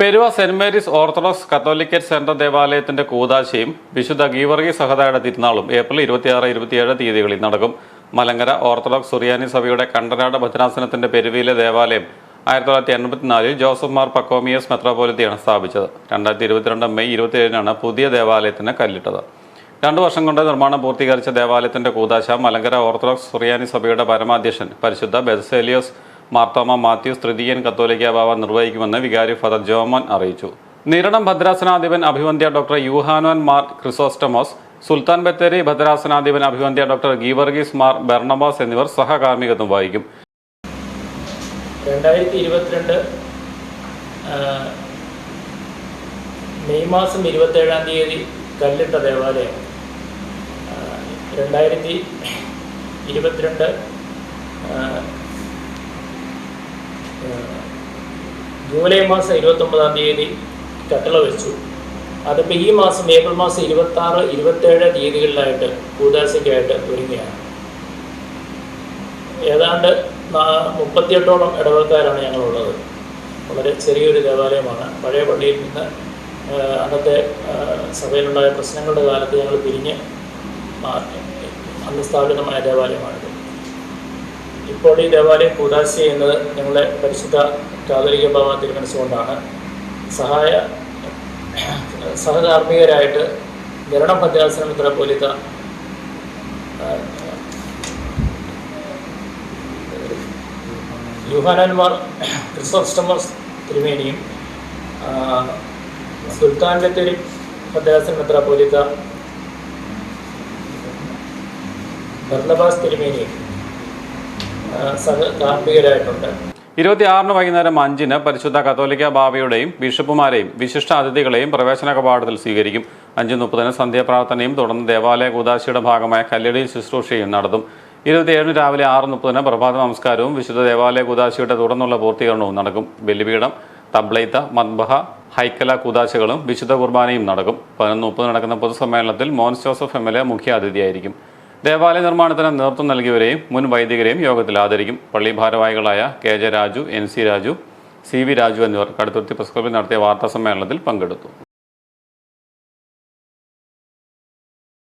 Peruva saint Mary's orthodox catholicate centre ദേവാലയത്തിന്റെ കൂതാശയും വിശുദ്ധ ഗീവർഗി സഹതയുടെ തിരുനാളും ഏപ്രിൽ ഇരുപത്തിയാറ് ഇരുപത്തിയേഴ് തീയതികളിൽ നടക്കും. മലങ്കര ഓർത്തഡോക്സ് സുറിയാനി സഭയുടെ കണ്ടനാട് ഭദ്രാസനത്തിന്റെ പെരുവിയിലെ ദേവാലയം ആയിരത്തി തൊള്ളായിരത്തി എൺപത്തിനാലിൽ ജോസഫ് മാർ പക്കോമിയസ് മെത്രോപോലിത്തിയാണ് സ്ഥാപിച്ചത്. രണ്ടായിരത്തി ഇരുപത്തിരണ്ട് മെയ് ഇരുപത്തിയേഴിനാണ് പുതിയ ദേവാലയത്തിന് കല്ലിട്ടത്. രണ്ടു വർഷം കൊണ്ട് നിർമ്മാണം പൂർത്തീകരിച്ച ദേവാലയത്തിന്റെ കൂതാശ മലങ്കര ഓർത്തഡോക്സ് സുറിയാനി സഭയുടെ പരമാധ്യക്ഷൻ പരിശുദ്ധ ബെസേലിയോസ് മാർത്തോമ മാത്യൂസ് തൃതീയൻ കത്തോലിക്ക ബാവ നിർവഹിക്കുമെന്ന് വികാരി ഫാദർ ജോമോൻ അറിയിച്ചു. നിരണം ഭദ്രാസനാധിപൻ അഭിവന്ധ്യ ഡോക്ടർ യുഹാനോൻ മാർ ക്രിസോസ്റ്റമോസ് സുൽത്താൻ ബത്തേരി ഭദ്രാസനാധിപൻ അഭിവന്ധ്യ ഡോക്ടർ ഗീവർഗീസ് മാർ ബെർണബാസ് എന്നിവർ സഹകാർമ്മികത്വം വഹിക്കും. രണ്ടായിരത്തി ഇരുപത്തിരണ്ട് മെയ് മാസം ഇരുപത്തേഴാം തീയതി കല്ലിട്ട ദേവാലയം. രണ്ടായിരത്തി ഇരുപത്തിരണ്ട് ജൂലൈ മാസം ഇരുപത്തൊമ്പതാം തീയതി കട്ടള വെച്ചു. അതിപ്പോൾ ഈ മാസം ഏപ്രിൽ മാസം ഇരുപത്തി ഇരുപത്താറ് ഇരുപത്തേഴ് തീയതികളിലായിട്ട് കൂതാശയ്ക്കായിട്ട് ഒരുങ്ങുകയാണ്. ഏതാണ്ട് മുപ്പത്തിയെട്ടോളം ഇടവക്കാരാണ് ഞങ്ങളുള്ളത്. വളരെ ചെറിയൊരു ദേവാലയമാണ്. പഴയ പള്ളിയിൽ നിന്ന് അന്നത്തെ സഭയിലുണ്ടായ പ്രശ്നങ്ങളുടെ കാലത്ത് ഞങ്ങൾ പിരിഞ്ഞ് അന്ന് സ്ഥാപിതമായ ദേവാലയമാണിത് ഇപ്പോൾ ഈ ദേവാലയം കൂതാശ ചെയ്യുന്നത് ഞങ്ങളുടെ പരിശുദ്ധ കാതലിക ബാബ തിരുമനസുകൊണ്ടാണ് സഹായ സഹകാർമ്മികരായിട്ട് നിരണം ഇത്ര മിത്രപോലിത്ത യുഹാനന്മാർ ക്രിസോസ്റ്റമസ് തിരുമേനിയും സുൽത്താൻ ബത്തേരി ഭദ്രാസൻ മെത്രാപോലിത്ത ഭർണബാസ് തിരുമേനിയും ആ, ഇരുപത്തി ആറിന് വൈകുന്നേരം അഞ്ചിന് പരിശുദ്ധ കത്തോലിക്ക ബാബയുടെയും ബിഷപ്പുമാരെയും വിശിഷ്ട അതിഥികളെയും പ്രവേശന കവാടത്തിൽ സ്വീകരിക്കും. അഞ്ച് മുപ്പതിന് സന്ധ്യാപ്രാർത്ഥനയും തുടർന്ന് ദേവാലയ കൂതാശിയുടെ ഭാഗമായ കല്ലടി ശുശ്രൂഷയും നടത്തും. ഇരുപത്തിയേഴിന് രാവിലെ ആറ് മുപ്പതിന് പ്രഭാത നമസ്കാരവും വിശുദ്ധ ദേവാലയ കൂതാശിയുടെ തുടർന്നുള്ള പൂർത്തീകരണവും നടക്കും. ബലിപീഠം തബ്ലൈത്ത മത്ബഹ ഹൈക്കല കൂതാശകളും വിശുദ്ധ കുർബാനയും നടക്കും. പതിനൊന്ന് മുപ്പത് നടക്കുന്ന പൊതുസമ്മേളനത്തിൽ Mons Joseph M L A മുഖ്യ അതിഥിയായിരിക്കും ദേവാലയ നിർമ്മാണത്തിന് നേതൃത്വം നൽകിയവരെയും മുൻ വൈദികരെയും യോഗത്തിൽ ആദരിക്കും. പള്ളി ഭാരവാഹികളായ K J Raju N C Raju C V Raju എന്നിവർ കടുത്തുരുത്തി പ്രസ് ക്ലബിൽ നടത്തിയ വാർത്താ സമ്മേളനത്തിൽ പങ്കെടുത്തു.